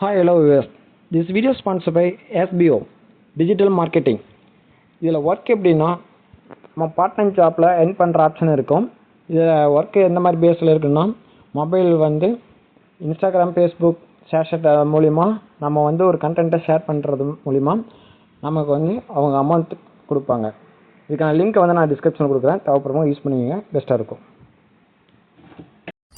Hi hello viewers. This video sponsor by S P O digital marketing இதில் work எப்படின்னா நம்ம part time ஜாப்பில் என் பண்ணுற ஆப்ஷன் இருக்கும். இதில் ஒர்க்கு எந்த மாதிரி பேஸில் இருக்குன்னா மொபைல் வந்து இன்ஸ்டாகிராம் ஃபேஸ்புக் ஷேர்ஷட் மூலிமா நம்ம வந்து ஒரு கண்டென்ட்டை ஷேர் பண்ணுறது மூலிமா நமக்கு வந்து அவங்க அமௌண்ட் கொடுப்பாங்க. இதுக்கான லிங்க்கை வந்து நான் டிஸ்கிரிப்ஷனில் கொடுக்குறேன். தேவைப்படுறவங்க யூஸ் பண்ணுவீங்க பெஸ்ட்டாக இருக்கும்.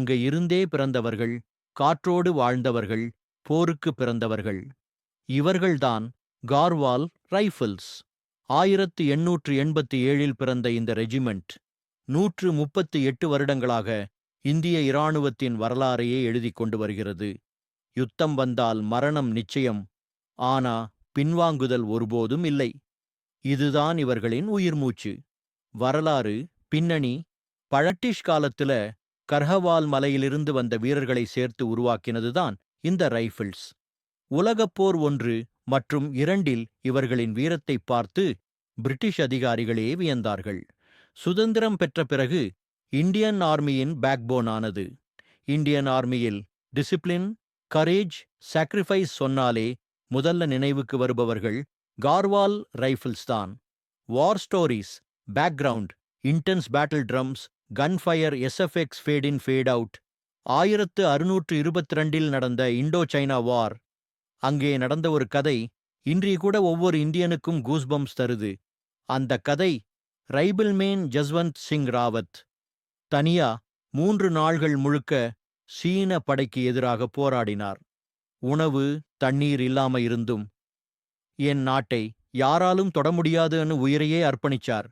அங்கு இருந்தே பிறந்தவர்கள் காற்றோடு வாழ்ந்தவர்கள் போருக்கு பிறந்தவர்கள். இவர்கள்தான் கார்வால் ரைஃபிள்ஸ். ஆயிரத்து எண்ணூற்று எண்பத்தி ஏழில் பிறந்த இந்த ரெஜிமெண்ட் நூற்று முப்பத்து எட்டு வருடங்களாக இந்திய இராணுவத்தின் வரலாறையே எழுதிக் கொண்டு வருகிறது. யுத்தம் வந்தால் மரணம் நிச்சயம் ஆனா பின்வாங்குதல் ஒருபோதும் இல்லை. இதுதான் இவர்களின் உயிர்மூச்சு. வரலாறு பின்னணி பழட்டிஷ் காலத்துல கர்ஹவால் மலையிலிருந்து வந்த வீரர்களை சேர்த்து உருவாக்கினதுதான் இந்த ரைஃபிள்ஸ். உலகப்போர் ஒன்று மற்றும் இரண்டில் இவர்களின் வீரத்தை பார்த்து பிரிட்டிஷ் அதிகாரிகளே வியந்தார்கள். சுதந்திரம் பெற்ற பிறகு இந்தியன் ஆர்மியின் பேக்போன் ஆனது. இந்தியன் ஆர்மியில் டிசிப்ளின் கரேஜ் சாக்ரிஃபைஸ் சொன்னாலே முதல்ல நினைவுக்கு வருபவர்கள் கார்வால் ரைஃபிள்ஸ் தான். War stories background intense battle drums gunfire S F X fade in fade out ஆயிரத்து அறுநூற்று இருபத்தி ரெண்டில் நடந்த இண்டோ சைனா வார் அங்கே நடந்த ஒரு கதை இன்றைய கூட ஒவ்வொரு இந்தியனுக்கும் கூஸ்பம்ஸ் தருது. அந்த கதை ரைபிள்மேன் ஜஸ்வந்த் சிங் ராவத். தனியா மூன்று நாள்கள் முழுக்க சீன படைக்கு எதிராக போராடினார். உணவு தண்ணீர் இல்லாம இருந்தும். என் நாட்டை யாராலும் தொட முடியாதுன்னு உயிரையே அர்ப்பணிச்சார்.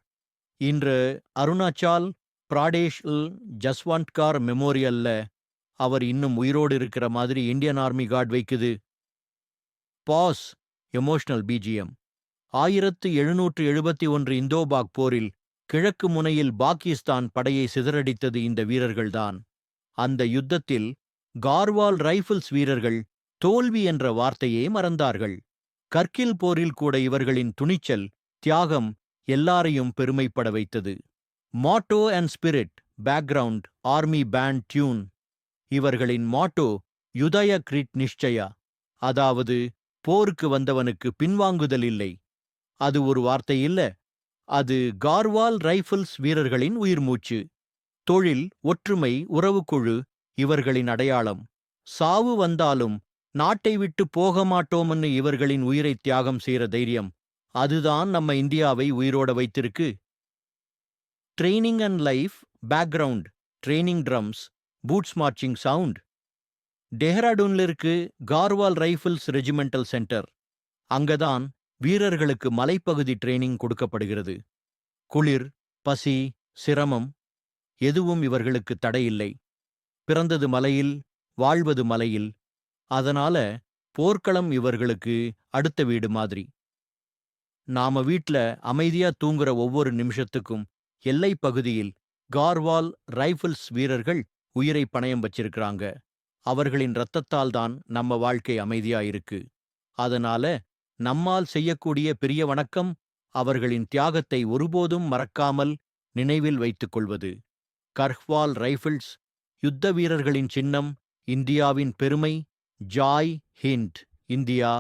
இன்று அருணாச்சால் பிராடேஷில் ஜஸ்வந்த்கார் மெமோரியல்ல அவர் இன்னும் உயிரோடு இருக்கிற மாதிரி இந்தியன் ஆர்மி கார்டு வைக்குது. Boss emotional BGM. ஆயிரத்து எழுநூற்று எழுபத்தி ஒன்று இந்தோபாக் போரில் கிழக்கு முனையில் பாகிஸ்தான் படையை சிதறடித்தது இந்த வீரர்கள்தான் அந்த யுத்தத்தில் கார்வால் ரைஃபிள்ஸ் வீரர்கள் தோல்வி என்ற வார்த்தையே மறந்தார்கள். கர்கில் போரில் கூட இவர்களின் துணிச்சல் தியாகம் எல்லாரையும் பெருமைப்பட வைத்தது. Motto and spirit background army band tune. இவர்களின் மாட்டோ யுதய கிரிட் நிஷ்சயா அதாவது போருக்கு வந்தவனுக்கு பின்வாங்குதல் இல்லை. அது ஒரு வார்த்தை இல்ல. அது கார்வால் ரைஃபிள்ஸ் வீரர்களின் உயிர்மூச்சு. தொழில் ஒற்றுமை உறவுக்குழு இவர்களின் அடையாளம். சாவு வந்தாலும் நாட்டை விட்டு போக மாட்டோம்னு இவர்களின் உயிரை தியாகம் செய்கிற தைரியம். அதுதான் நம்ம இந்தியாவை உயிரோட வைத்திருக்கு. Training and life background training drums boots marching sound டெஹ்ராடூன்ல இருக்கு கார்வால் ரைஃபிள்ஸ் ரெஜிமெண்டல் சென்டர் அங்கதான் வீரர்களுக்கு மலைப்பகுதி ட்ரெய்னிங் கொடுக்கப்படுகிறது. குளிர் பசி சிரமம் எதுவும் இவர்களுக்கு தடையில்லை. பிறந்தது மலையில் வாழ்வது மலையில். அதனால போர்க்களம் இவர்களுக்கு அடுத்த வீடு மாதிரி. நாம வீட்ல அமைதியா தூங்குற ஒவ்வொரு நிமிஷத்துக்கும் எல்லைப் பகுதியில் கார்வால் ரைஃபிள்ஸ் வீரர்கள் உயிரை பணயம் வச்சிருக்கிறாங்க. அவர்களின் இரத்தத்தால் தான் நம்ம வாழ்க்கை அமைதியா இருக்கு. அதனால நம்மால் செய்யக்கூடிய பெரிய வணக்கம் அவர்களின் தியாகத்தை ஒருபோதும் மறக்காமல் நினைவில் வைத்துக் கொள்வது. கர்ஹ்வால் ரைஃபிள்ஸ் யுத்த வீரர்களின் சின்னம் இந்தியாவின் பெருமை ஜாய் ஹிண்ட் இந்தியா